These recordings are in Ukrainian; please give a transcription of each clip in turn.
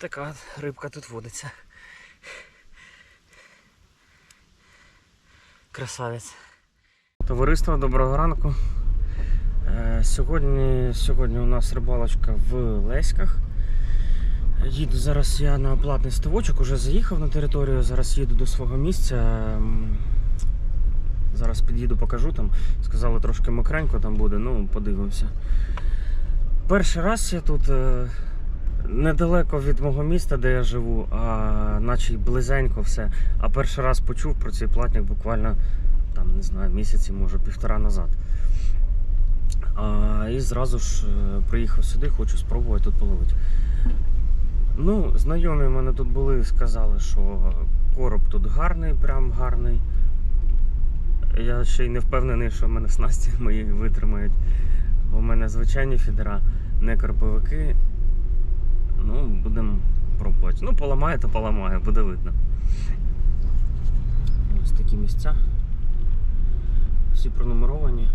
Така рибка тут водиться. Красавець. Товариство, доброго ранку. Е, Сьогодні, сьогодні у нас рибалочка в Леськах. Їду зараз я на платний ставочок, уже заїхав на територію, зараз їду до свого місця. Зараз під'їду, покажу там. Сказали трошки мокренько там буде, ну подивимося. Перший раз я тут е, недалеко від мого міста, де я живу, а наче й близенько все. А перший раз почув про цей платник буквально там, не знаю, місяці, може, півтора назад. А, і зразу ж е, приїхав сюди, хочу спробувати тут половити. Ну, знайомі в мене тут були, сказали, що короб тут гарний, прям гарний. Я ще й не впевнений, що в мене снасті мої витримають. Бо в мене звичайні фідера, не карповики. Ну, будемо пробувати. Ну, поламає, то поламає, буде видно. Ось такі місця. Всі пронумеровані.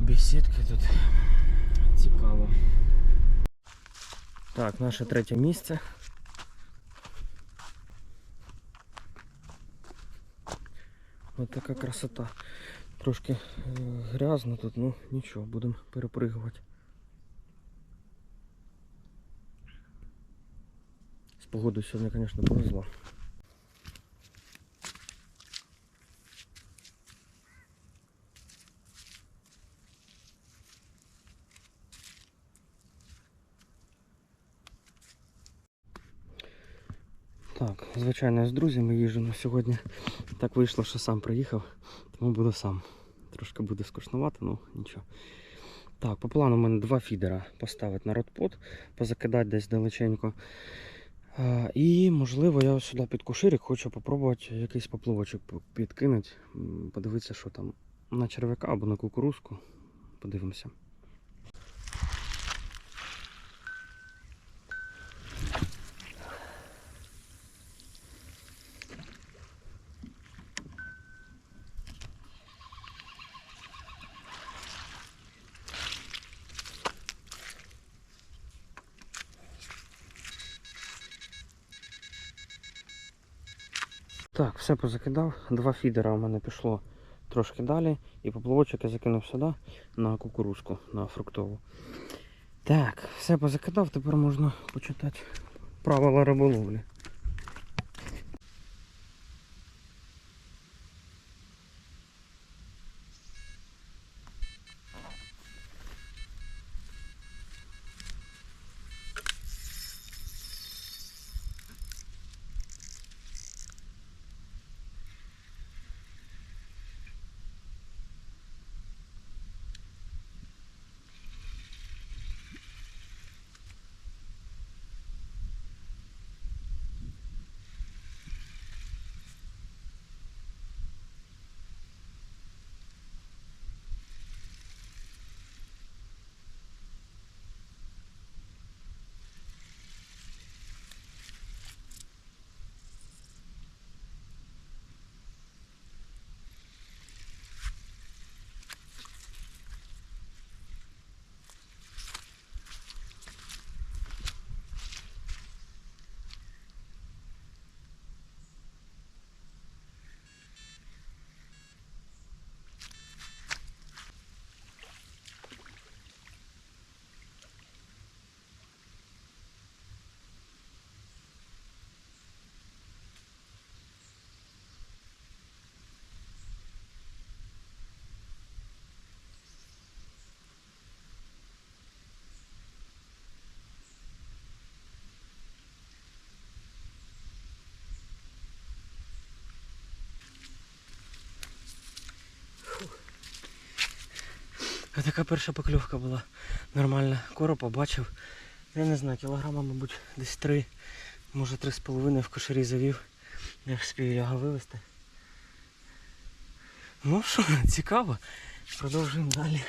Бесідки тут цікаво. Так, наше третє місце. Ось така красота. Трошки е, грязно тут, ну нічого, будемо перепригувати. З погодою сьогодні, звісно, повезло. Так, звичайно, я з друзями їжджу, але сьогодні так вийшло, що сам приїхав, тому буду сам. Трошки буде скучнувато, ну нічого. Так, по плану у мене два фідера поставити на ротпот, позакидати десь далеченько. І, можливо, я сюди під куширик хочу попробувати якийсь поплавочок підкинути, подивитися, що там на черв'яка або на кукурузку. Подивимося. Так, все позакидав. Два фідера у мене пішло трошки далі. І поплавочок я закинув сюди на кукурузку, на фруктову. Так, все позакидав, тепер можна почитати правила риболовлі. Така перша покльовка була нормальна. Коро побачив. Я не знаю, кілограма, мабуть, десь три, може три з половиною в кошарі завів. Я ж встиг його вивезти. Ну що, цікаво. Продовжуємо далі.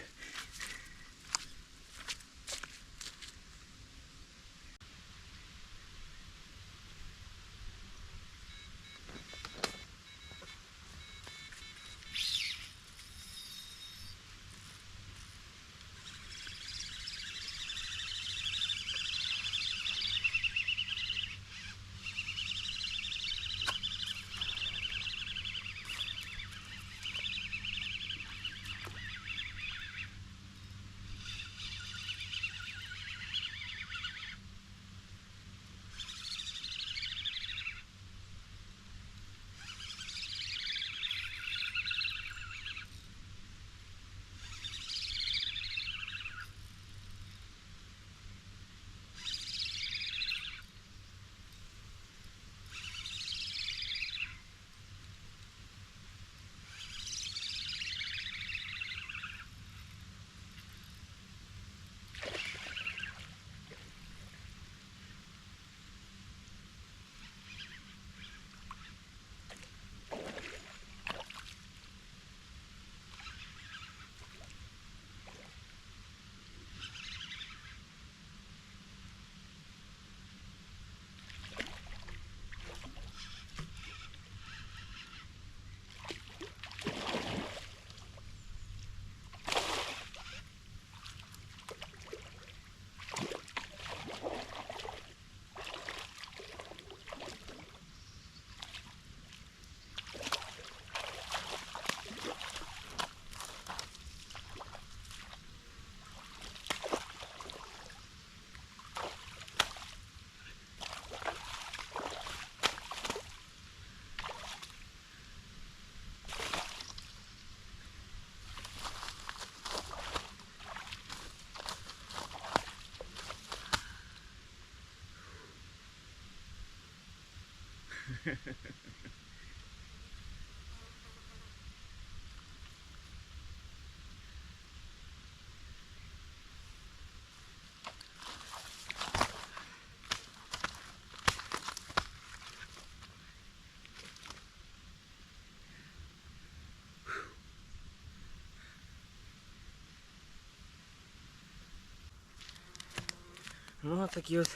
Ну, а такі от.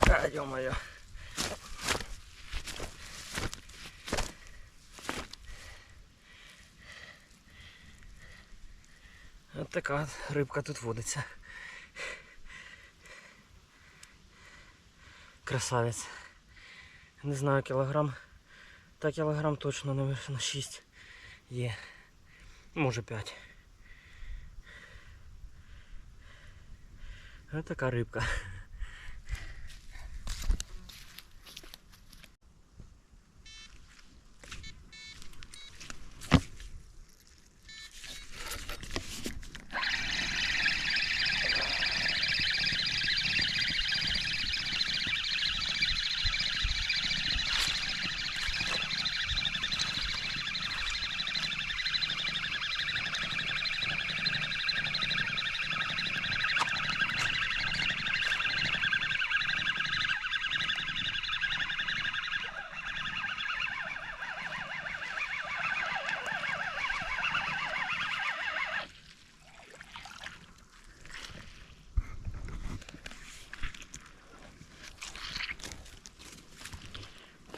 А, ё-моё. Така рибка тут водиться. Красавець. Не знаю кілограм. Та кілограм точно, на 6 є. Може 5. Ось така рибка.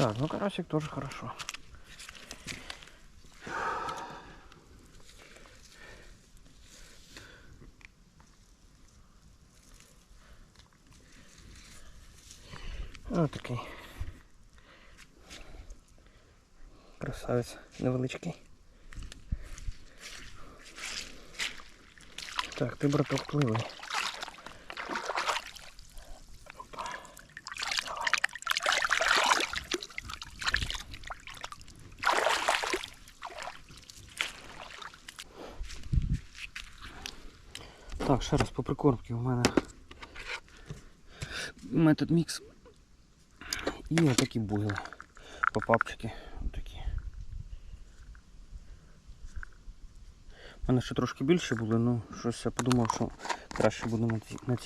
Так, ну карасик тоже хорошо. Ось такий. Красавець невеличкий. Так, ти браток пливи. Так, ще раз по прикормці у мене метод мікс. І отакі буйли. Попапчики. Отакі. У мене ще трошки більше були, ну щось я подумав, що краще буду на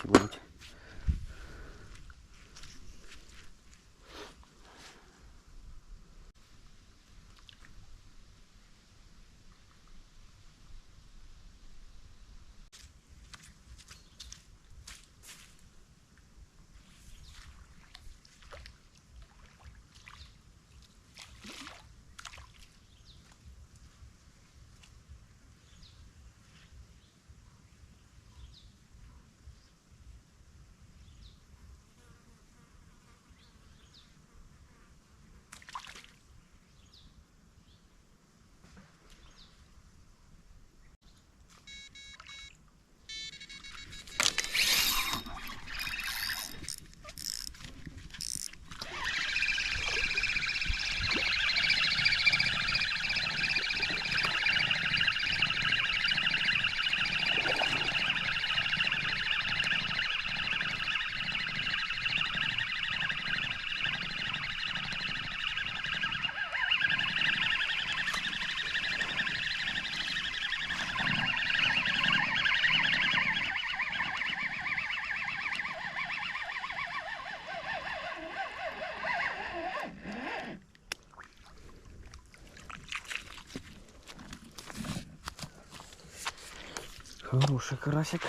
Хороший карасик.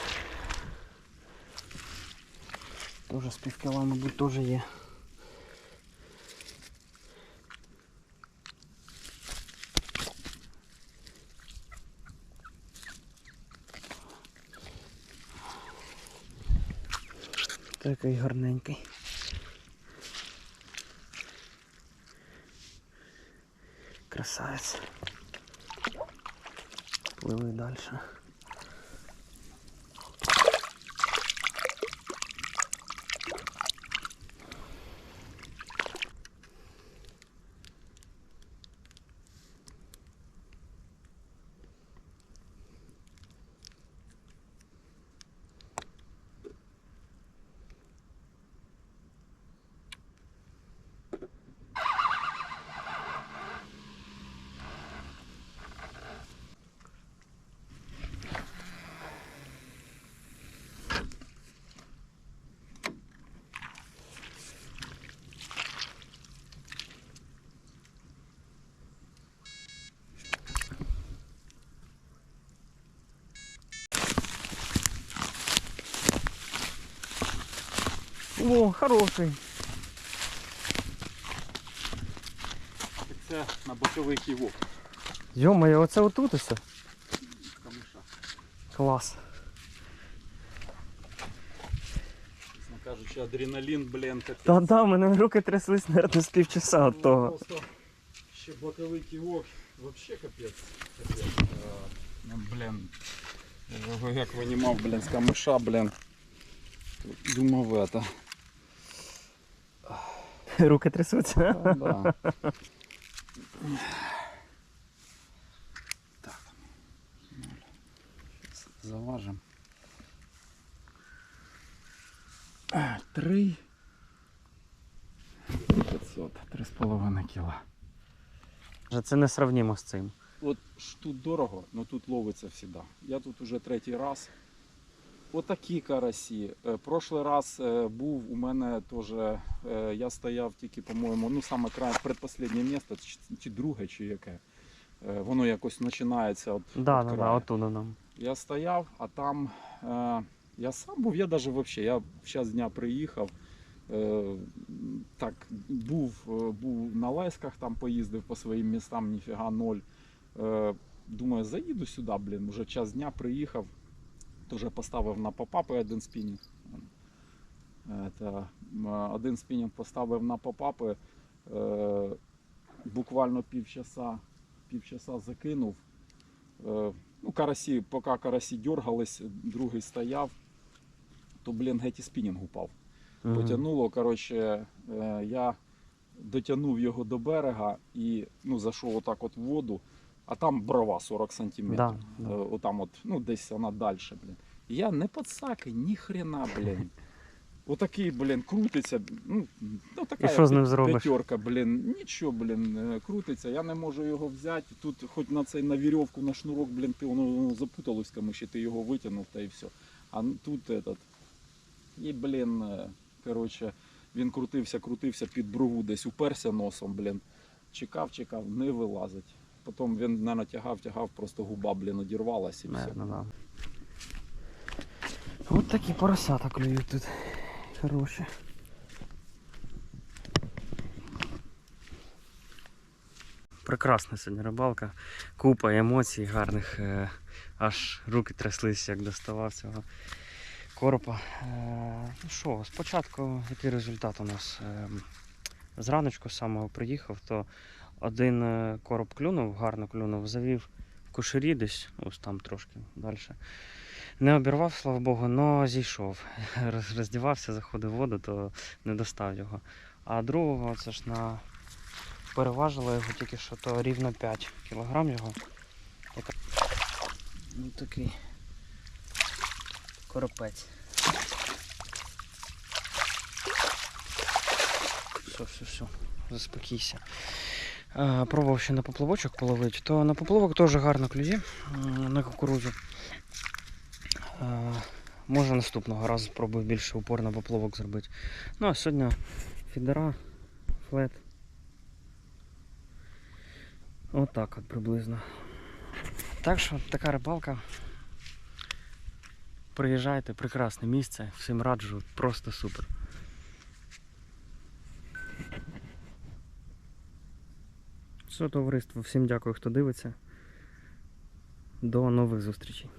Тоже з півкіла, мабуть, теж є. Такий гарненький. Красавець. Пливи далі. О, хороший. Це на боковий ківок Йо-моє, оце отут ось. камиша. Клас. Чесно кажучи, адреналін, блін, капець. Та да, в мене руки тряслись, мабуть, з півчаса від Ну, того. Просто ще боковий ківок, вообще капець. капець. Ну, Блін. Як винімав, блін, з камиша, блін. Думав это. Руки трясуться. Да. Так. Заважим. Три. 500, три з половиною кіла. Це не сравнімо з цим. От ж тут дорого, але тут ловиться завжди. Я тут уже третій раз. Отакі карасі. Е, Прошлий раз е, був у мене теж, е, я стояв тільки, по-моєму, ну саме край, предпоследнє місце, чи, друге, чи яке. Воно якось починається. От, Да, от да, да, оттуда нам. Я стояв, а там я сам був, я навіть взагалі, я в час дня приїхав. Так, був, був на Леськах, там поїздив по своїм містам, ніфіга ноль. Думаю, заїду сюди, блін, вже час дня приїхав. Теж поставив на попапи один спінінг. Е, один спінінг поставив на попапи. Е, буквально півчаса, півчаса закинув. Е, ну, карасі, поки карасі дергались, другий стояв, то, блін, геть і спінінг упав. Мгм. Потягнуло, коротше, я дотягнув його до берега і ну, зайшов отак от в воду, а там брова 40 сантиметрів. Да, да. Е, Отам от, ну десь вона далі, блін. Я не подсаки, ні хрена, блін. Отакий, блін, крутиться. Ну, ну така І що з ним зробиш? п'ятерка, блін. Нічого, блін, е, крутиться. Я не можу його взяти. Тут хоч на цей на вірьовку, на шнурок, блін, ти воно, воно запуталось в камиші, ти його витягнув та і все. А тут этот. І, блін, е, коротше, він крутився, крутився під брову, десь уперся носом, блін. Чекав, чекав, не вилазить. Потім він не натягав, тягав, просто губа, блін, одірвалась і все. Наверно, да. От такі поросята клюють тут. Хороші. Прекрасна сьогодні рибалка. Купа емоцій гарних. е, Аж руки тряслись, як доставав цього коропа. Е, Ну що, спочатку який результат у нас? Е, Зраночку з самого приїхав, то один е, короб клюнув, гарно клюнув, завів в кошері десь, ось там трошки далі. Не обірвав, слава Богу, але зійшов. Роздівався, заходив в воду, то не достав його. А другого це ж на переважило його тільки що то рівно 5 кг його. Яка... Ну, такий коропець. Все, все, все, заспокійся. Е, Пробував ще на поплавочок половити, то на поплавок теж гарно клює на кукурудзу. Е, Може наступного разу спробую більше упор на поплавок зробити. Ну а сьогодні фідера, флет. Отак от приблизно. Так що така рибалка. Приїжджайте, прекрасне місце, всім раджу, просто супер. Все, товариство, всім дякую, хто дивиться. До нових зустрічей.